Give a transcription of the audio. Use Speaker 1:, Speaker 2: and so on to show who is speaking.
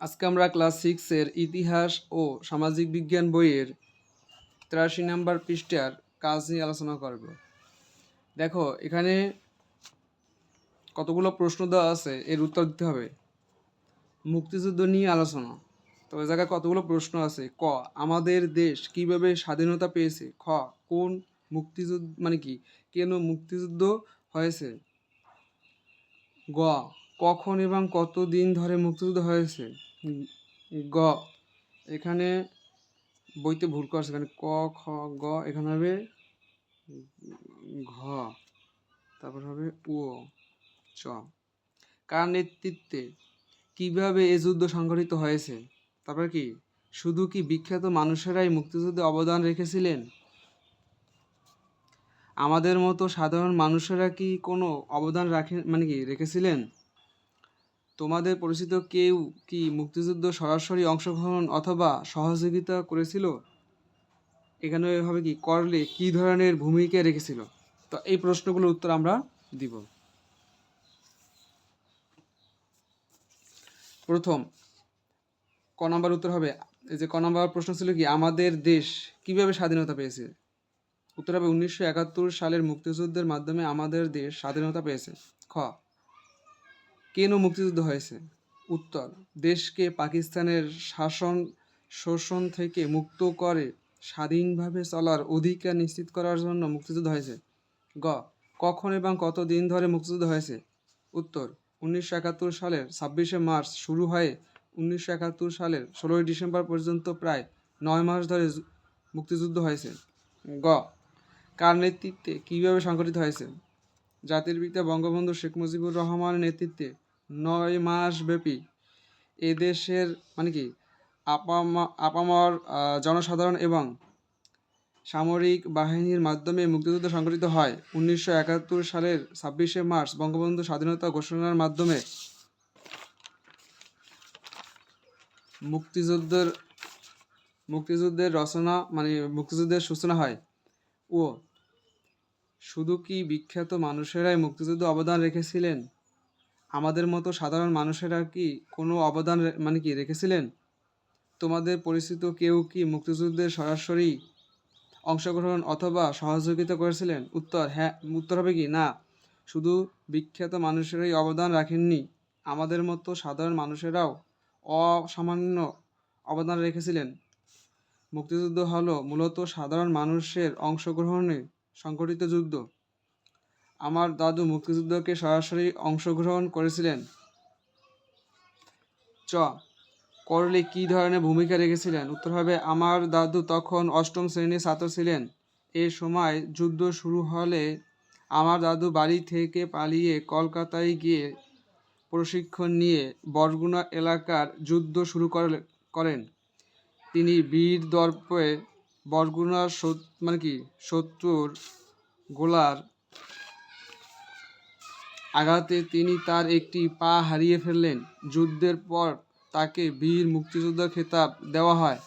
Speaker 1: আজকে আমরা ক্লাস সিক্সের ইতিহাস ও সামাজিক বিজ্ঞান বইয়ের তিরাশি নাম্বার পৃষ্ঠার কাজ নিয়ে আলোচনা করব। দেখো, এখানে কতগুলো প্রশ্ন দেওয়া আছে, এর উত্তর দিতে হবে। মুক্তিযুদ্ধ নিয়ে আলোচনা। তো এ জায়গায় কতগুলো প্রশ্ন আছে? ক, আমাদের দেশ কীভাবে স্বাধীনতা পেয়েছে? খ, কোন মুক্তিযুদ্ধ মানে কি, কেন মুক্তিযুদ্ধ হয়েছে? গ, কখন এবং কত দিন ধরে মুক্তিযুদ্ধ হয়েছে? গ। এখানে বইতে ভুল করছে এখানে ক, খ, গ, এখানে হবে ঘ, তারপর হবে উ, চ। কার নেতৃত্বে কীভাবে এ যুদ্ধ সংঘটিত হয়েছে? তারপর কি? শুধু কি বিখ্যাত মানুষেরাই মুক্তিযুদ্ধে অবদান রেখেছিলেন? আমাদের মতো সাধারণ মানুষেরা কি কোনো অবদান রাখেন মানে কি, রেখেছিলেন? তোমাদের পরিচিত কেউ কি মুক্তিযুদ্ধ সরাসরি অংশগ্রহণ অথবা সহযোগিতা করেছিল? এখানে এভাবে কি, করলে কি ধরনের ভূমিকা রেখেছিল? তো এই প্রশ্নগুলোর উত্তর আমরা দিব। প্রথম, ক নম্বর উত্তর হবে, এই যে ক নম্বর প্রশ্ন ছিল কি, আমাদের দেশ কীভাবে স্বাধীনতা পেয়েছে? উত্তর হবে উনিশশো একাত্তর সালের মুক্তিযুদ্ধের মাধ্যমে আমাদের দেশ স্বাধীনতা পেয়েছে। খ কেন মুক্তিযুদ্ধ হয়েছে? উত্তর, দেশকে পাকিস্তানের শাসন, শোষণ থেকে মুক্ত করে স্বাধীনভাবে চলার অধিকার নিশ্চিত করার জন্য মুক্তিযুদ্ধ হয়েছে। গ, কখন এবং কত দিন ধরে মুক্তিযুদ্ধ হয়েছে? উত্তর, উনিশশো একাত্তর সালের ছাব্বিশে মার্চ শুরু হয়ে উনিশশো একাত্তর সালের ষোলোই ডিসেম্বর পর্যন্ত প্রায় নয় মাস ধরে মুক্তিযুদ্ধ হয়েছে। গ, কার নেতৃত্বে কীভাবে সংগঠিত হয়েছে? জাতির পিতা বঙ্গবন্ধু শেখ মুজিবুর রহমানের নেতৃত্বে নয় মাস ব্যাপী এদেশের মানে কি আপামা, আপামর জনসাধারণ এবং সামরিক বাহিনীর মাধ্যমে মুক্তিযুদ্ধ সংগঠিত হয়। উনিশশো একাত্তর সালের ছাব্বিশে মার্চ বঙ্গবন্ধু স্বাধীনতা ঘোষণার মাধ্যমে মুক্তিযুদ্ধের মুক্তিযুদ্ধের রচনা মানে মুক্তিযুদ্ধের সূচনা হয় ও শুধু কি বিখ্যাত মানুষেরাই মুক্তিযুদ্ধে অবদান রেখেছিলেন? আমাদের মতো সাধারণ মানুষেরা কি কোনো অবদান মানে কি রেখেছিলেন? তোমাদের পরিচিত কেউ কি মুক্তিযুদ্ধের সরাসরি অংশগ্রহণ অথবা সহযোগিতা করেছিলেন? উত্তর হ্যাঁ উত্তর হবে কি? না, শুধু বিখ্যাত মানুষেরাই অবদান রাখেননি। আমাদের মতো সাধারণ মানুষেরাও অসামান্য অবদান রেখেছিলেন। মুক্তিযুদ্ধ হলো মূলত সাধারণ মানুষের অংশগ্রহণে সংগঠিত যুদ্ধ। আমার দাদু মুক্তিযুদ্ধকে সরাসরি অংশগ্রহণ করেছিলেন। চ, করলে কি ধরনের ভূমিকা রেখেছিলেন? উত্তর হবে, আমার দাদু তখন অষ্টম শ্রেণির ছাত্র ছিলেন। এ সময় যুদ্ধ শুরু হলে আমার দাদু বাড়ি থেকে পালিয়ে কলকাতায় গিয়ে প্রশিক্ষণ নিয়ে বরগুনা এলাকার যুদ্ধ শুরু করেন। তিনি বীর দর্পে বরগুনার মানে কি শত্রুর গোলার আঘাতে তিনি তার একটি পা হারিয়ে ফেললেন। যুদ্ধের পর তাকে বীর মুক্তিযোদ্ধা খেতাব দেওয়া হয়।